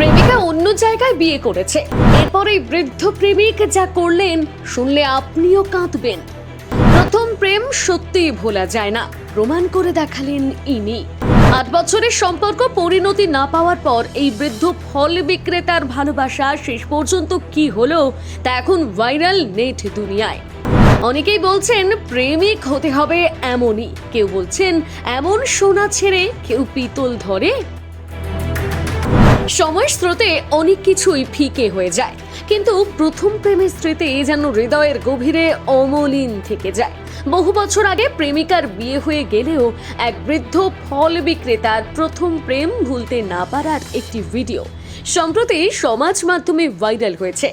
প্রেমিকা অন্য জায়গায় বিয়ে করেছে। এরপর বৃদ্ধ প্রেমিক যা করলেন, শুনলে আপনিও কাঁদবেন। প্রথম প্রেম সত্যিই ভোলা যায় না, প্রমাণ করে দেখালেন ইনি। আট বছরের সম্পর্ক পরিণতি না পাওয়ার পর এই বৃদ্ধ ফল বিক্রেতার ভালোবাসা শেষ পর্যন্ত কি হলো, তা এখন ভাইরাল নেট দুনিয়ায়। অনেকেই বলছেন, প্রেমিক হতে হবে এমনই। কেউ বলছেন, এমন সোনা ছেড়ে কেউ পিতল ধরে। সময় স্রোতে অনেক কিছুই ফিকে হয়ে যায়। কিন্তু প্রথম প্রেমের স্মৃতি যেন হৃদয়ের গভীরে অমলিন থেকে যায়। বহু বছর আগে প্রেমিকার বিয়ে হয়ে গেলেও এক বৃদ্ধ ফল বিক্রেতার প্রথম প্রেম ভুলতে না পারার একটি ভিডিও সম্প্রতি সমাজ মাধ্যমে ভাইরাল হয়েছে।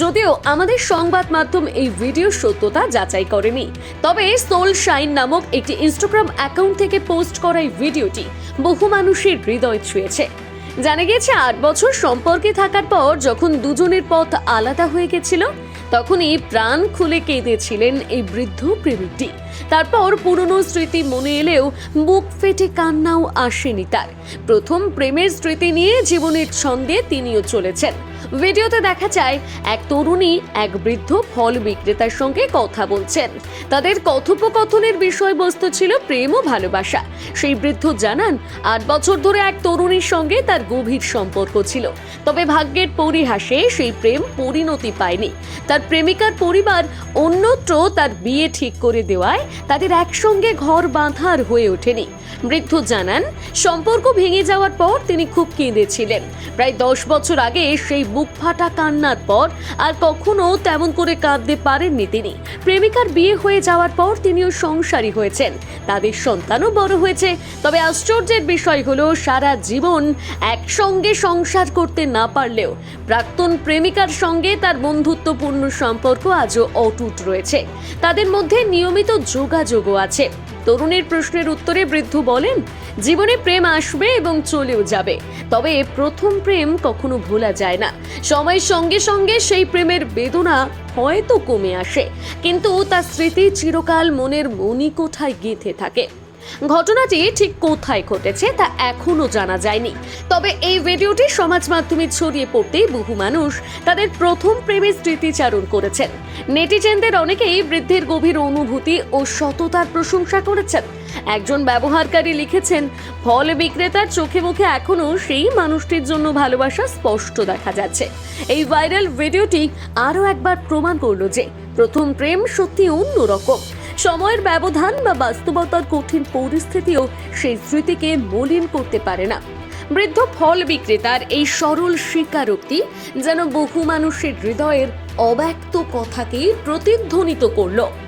যদিও আমাদের সংবাদ মাধ্যম এই ভিডিও সত্যতা যাচাই করেনি। তবে সোল শাইন নামক একটি ইনস্টাগ্রাম অ্যাকাউন্ট থেকে পোস্ট করা এই ভিডিওটি বহু মানুষের হৃদয় ছুঁয়েছে। জানা গিয়েছে, আট বছর সম্পর্কে থাকার পর যখন দুজনের পথ আলাদা হয়ে গেছিল, তখনই প্রাণ খুলে কেঁদেছিলেন এই বৃদ্ধ প্রেমিকটি। তারপর পুরনো স্মৃতি মনে এলেও বুক ফেটে কান্নাও আসেনি তার। প্রথম প্রেমের স্মৃতি নিয়ে জীবনের ছন্দে তিনিও চলেছেন। ভিডিওতে দেখা যায়, এক তরুণী এক বৃদ্ধ ফল বিক্রেতার সঙ্গে কথা বলছেন। তাদের কথোপকথনের বিষয়বস্তু ছিল প্রেম ও ভালোবাসা। সেই বৃদ্ধ জানান, আট বছর ধরে এক তরুণীর সঙ্গে তার গভীর সম্পর্ক ছিল। তবে ভাগ্যের পরিহাসে সেই প্রেম পরিণতি পায়নি। তার প্রেমিকার পরিবার অন্যত্র তার বিয়ে ঠিক করে দেওয়ায় তাদের একসঙ্গে ঘর বাঁধার হয়ে ওঠেনি। বৃদ্ধ জানান। সম্পর্ক ভেঙে যাওয়ার পর তিনি খুব কেঁদেছিলেন। প্রায় দশ বছর আগে সেই বুক ফাটা কান্নার পর আর কখনো তেমন করে কাঁদতে পারেননি তিনি। প্রেমিকার বিয়ে হয়ে যাওয়ার পর তিনিও সংসারী হয়েছেন। তাদের সন্তানও বড় হয়েছে। তবে আশ্চর্যের বিষয় হলো, সারা জীবন একসঙ্গে সংসার করতে না পারলেও প্রাক্তন প্রেমিকার সঙ্গে তার বন্ধুত্বপূর্ণ সম্পর্ক আজও অটুট রয়েছে। তাদের মধ্যে নিয়মিত যোগাযোগও আছে। তরুণের প্রশ্নের উত্তরে বৃদ্ধ বলেন, জীবনে প্রেম আসবে এবং চলেও যাবে। তবে প্রথম প্রেম কখনো ভোলা যায় না। সময়ের সঙ্গে সঙ্গে সেই প্রেমের বেদনা হয়তো কমে আসে। কিন্তু তার স্মৃতি চিরকাল মনের মণিকোঠায় গেঁথে থাকে। ঘটনাটি ঠিক কোথায় ঘটেছে তা এখনও জানা যায়নি। তবে এই ভিডিওটি সমাজ মাধ্যমে ছড়িয়ে পড়তেই বহু মানুষ তাদের প্রথম প্রেমের স্মৃতিচারণ করেছেন। নেটিজেনদের অনেকেই বৃদ্ধের গভীর অনুভূতি ও সততার প্রশংসা করেছেন। একজন ব্যবহারকারী লিখেছেন, ফল বিক্রেতার চোখে মুখে এখনও সেই মানুষটির জন্য ভালোবাসা স্পষ্ট দেখা যাচ্ছে। এই ভাইরাল ভিডিওটি আরও একবার প্রমাণ করল যে প্রথম প্রেম সত্যি অন্যরকম। সময়ের ব্যবধান বা বাস্তবতার কঠিন পরিস্থিতিও সেই স্মৃতিকে মলিন করতে পারে না। বৃদ্ধ ফল বিক্রেতার এই সরল স্বীকারোক্তি যেন বহু মানুষের হৃদয়ের অব্যক্ত কথাকেই প্রতিধ্বনিত করল।